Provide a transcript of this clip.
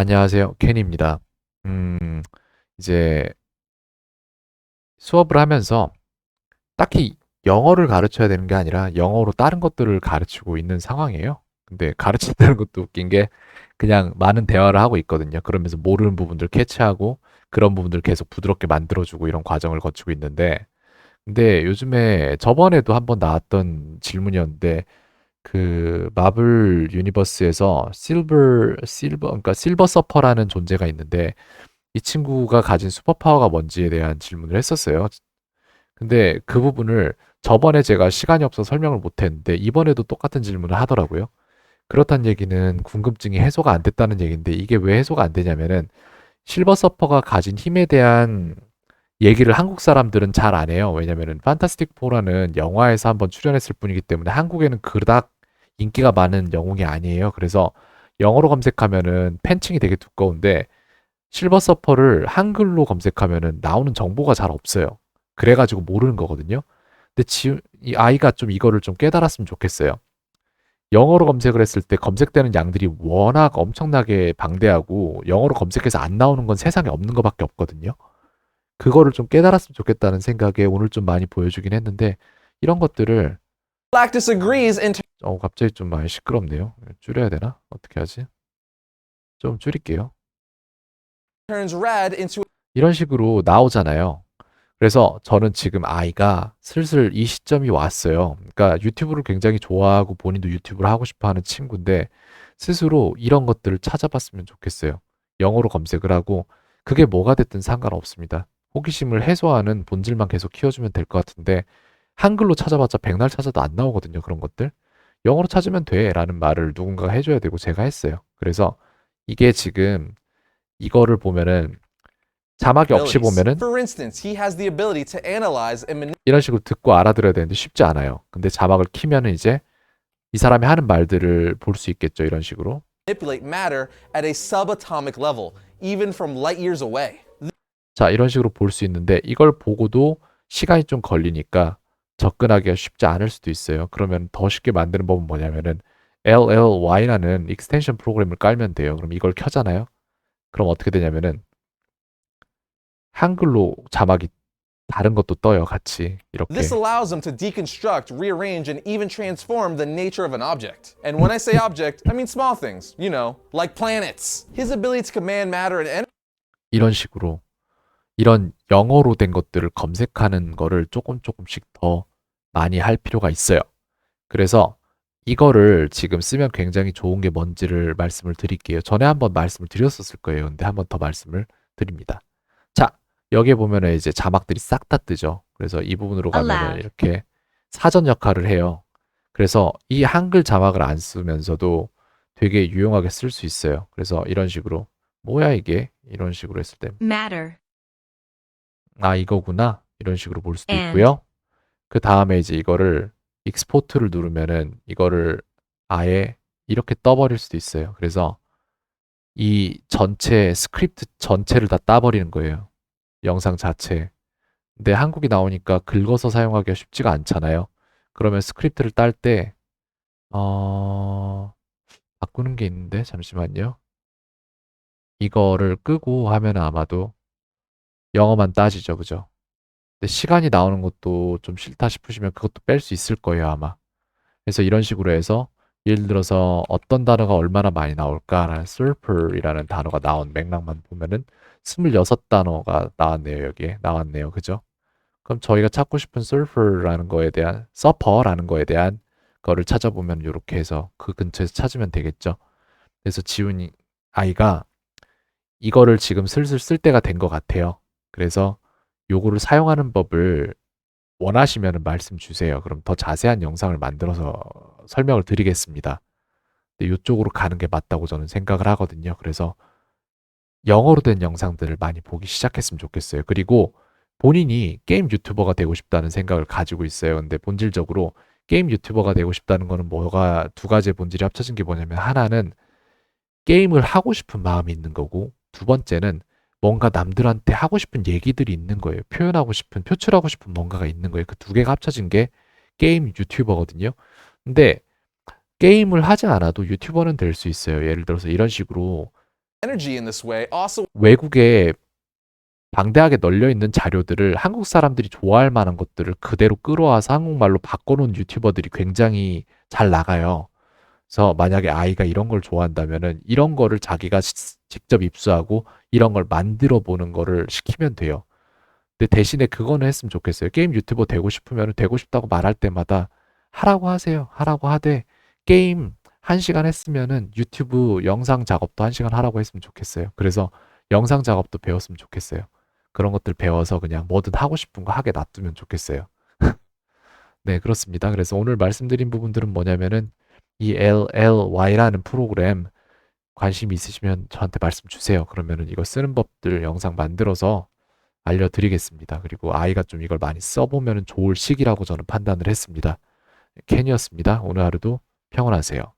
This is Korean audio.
안녕하세요. 켄입니다. 음, 이제 수업을 하면서 딱히 영어를 가르쳐야 되는 게 아니라 영어로 다른 것들을 가르치고 있는 상황이에요. 근데 가르친다는 것도 웃긴 게 그냥 많은 대화를 하고 있거든요. 그러면서 모르는 부분들 캐치하고 그런 부분들 계속 부드럽게 만들어주고 이런 과정을 거치고 있는데 근데 요즘에 저번에도 한번 나왔던 질문이었는데 그 마블 유니버스에서 실버 실버 그러니까 실버 서퍼라는 존재가 있는데 이 친구가 가진 슈퍼 파워가 뭔지에 대한 질문을 했었어요. 근데 그 부분을 저번에 제가 시간이 없어서 설명을 못 했는데 이번에도 똑같은 질문을 하더라고요. 그렇다는 얘기는 궁금증이 해소가 안 됐다는 얘기인데 이게 왜 해소가 안 되냐면은 실버 서퍼가 가진 힘에 대한 얘기를 한국 사람들은 잘 안 해요. 왜냐면은 판타스틱 포라는 영화에서 한번 출연했을 뿐이기 때문에 한국에는 그닥 인기가 많은 영웅이 아니에요. 그래서 영어로 검색하면은 팬층이 되게 두꺼운데 실버 서퍼를 한글로 검색하면은 나오는 정보가 잘 없어요. 그래가지고 모르는 거거든요. 근데 지, 이 아이가 좀 이거를 좀 깨달았으면 좋겠어요. 영어로 검색을 했을 때 검색되는 양들이 워낙 엄청나게 방대하고 영어로 검색해서 안 나오는 건 세상에 없는 것밖에 없거든요. 그거를 좀 깨달았으면 좋겠다는 생각에 오늘 좀 많이 보여주긴 했는데 이런 것들을 어 갑자기 좀 많이 시끄럽네요. 줄여야 되나? 어떻게 하지? 좀 줄일게요. 이런 식으로 나오잖아요. 그래서 저는 지금 아이가 슬슬 이 시점이 왔어요. 그러니까 유튜브를 굉장히 좋아하고 본인도 유튜브를 하고 싶어 하는 친구인데 스스로 이런 것들을 찾아봤으면 좋겠어요. 영어로 검색을 하고 그게 뭐가 됐든 상관없습니다. 호기심을 해소하는 본질만 계속 키워주면 될 것 같은데 한글로 찾아봤자 백날 찾아도 안 나오거든요. 그런 것들. 영어로 찾으면 돼 라는 말을 누군가가 해줘야 되고 제가 했어요. 그래서 이게 지금 이거를 보면은 자막이 없이. 보면은 For instance, he has the ability to analyze and 이런 식으로 듣고 알아들어야 되는데 쉽지 않아요. 근데 자막을 키면은 이제 이 사람이 하는 말들을 볼 수 있겠죠. 이런 식으로. manipulate matter at a subatomic level, even from light years away. 자, 이런 식으로 볼 수 있는데 이걸 보고도 시간이 좀 걸리니까 접근하기가 쉽지 않을 수도 있어요. 그러면 더 쉽게 만드는 법은 뭐냐면은 LLY라는 익스텐션 프로그램을 깔면 돼요. 그럼 이걸 켜잖아요. 그럼 어떻게 되냐면은 한글로 자막이 다른 것도 떠요. 같이 이렇게. This allows him to deconstruct, rearrange, and even transform the nature of an object. And when I say object, I mean small things, you know, like planets. His ability to command matter and energy 이런 식으로 이런 영어로 된 것들을 검색하는 거를 조금 조금씩 더 많이 할 필요가 있어요. 그래서 이거를 지금 쓰면 굉장히 좋은 게 뭔지를 말씀을 드릴게요. 전에 한번 말씀을 드렸었을 거예요. 근데 한번 더 말씀을 드립니다. 자, 여기에 보면은 이제 자막들이 싹 다 뜨죠. 그래서 이 부분으로 Allowed. 이렇게 사전 역할을 해요. 그래서 이 한글 자막을 안 쓰면서도 되게 유용하게 쓸 수 있어요. 그래서 이런 식으로 뭐야 이게? 이런 식으로 했을 때 matter, 아, 이거구나. 이런 식으로 볼 수도 And. 있고요. 그 다음에 이제 이거를 익스포트를 누르면은 이거를 아예 이렇게 떠버릴 수도 있어요. 그래서 이 전체 스크립트 전체를 다 따버리는 거예요. 영상 자체. 근데 한국이 나오니까 긁어서 사용하기가 쉽지가 않잖아요. 그러면 스크립트를 딸 때, 어, 바꾸는 게 있는데, 잠시만요. 이거를 끄고 하면 아마도 영어만 따지죠. 그죠? 근데 시간이 나오는 것도 좀 싫다 싶으시면 그것도 뺄 수 있을 거예요, 아마. 그래서 이런 식으로 해서 예를 들어서 어떤 단어가 얼마나 많이 나올까라는 surfer이라는 단어가 나온 맥락만 보면은 26단어가 나왔네요, 여기에. 나왔네요. 그죠? 그럼 저희가 찾고 싶은 surfer라는 거에 대한 surfer라는 거에 대한 거를 찾아보면 이렇게 해서 그 근처에서 찾으면 되겠죠. 그래서 지훈이 아이가 이거를 지금 슬슬 쓸 때가 된 것 같아요. 그래서 요거를 사용하는 법을 원하시면 말씀 주세요. 그럼 더 자세한 영상을 만들어서 설명을 드리겠습니다. 근데 이쪽으로 가는 게 맞다고 저는 생각을 하거든요. 그래서 영어로 된 영상들을 많이 보기 시작했으면 좋겠어요. 그리고 본인이 게임 유튜버가 되고 싶다는 생각을 가지고 있어요. 근데 본질적으로 게임 유튜버가 되고 싶다는 거는 뭐가 두 가지의 본질이 합쳐진 게 뭐냐면 하나는 게임을 하고 싶은 마음이 있는 거고 두 번째는 뭔가 남들한테 하고 싶은 얘기들이 있는 거예요. 표현하고 싶은, 표출하고 싶은 뭔가가 있는 거예요. 그 두 개가 합쳐진 게 게임 유튜버거든요. 근데 게임을 하지 않아도 유튜버는 될 수 있어요. 예를 들어서 이런 식으로 외국에 방대하게 널려 있는 자료들을 한국 사람들이 좋아할 만한 것들을 그대로 끌어와서 한국말로 바꿔놓은 유튜버들이 굉장히 잘 나가요. 그래서 만약에 아이가 이런 걸 좋아한다면은 이런 거를 자기가 시- 직접 입수하고 이런 걸 만들어 보는 거를 시키면 돼요. 근데 대신에 그거는 했으면 좋겠어요. 게임 유튜버 되고 싶으면 되고 싶다고 말할 때마다 하라고 하세요. 하라고 하되 게임 한 시간 했으면은 유튜브 영상 작업도 한 시간 하라고 했으면 좋겠어요. 그래서 영상 작업도 배웠으면 좋겠어요. 그런 것들 배워서 그냥 뭐든 하고 싶은 거 하게 놔두면 좋겠어요. 네, 그렇습니다. 그래서 오늘 말씀드린 부분들은 뭐냐면은 이 LLY라는 프로그램 관심 있으시면 저한테 말씀 주세요. 그러면은 이거 쓰는 법들 영상 만들어서 알려드리겠습니다. 그리고 아이가 좀 이걸 많이 써보면 좋을 시기라고 저는 판단을 했습니다. 캔이었습니다. 오늘 하루도 평온하세요.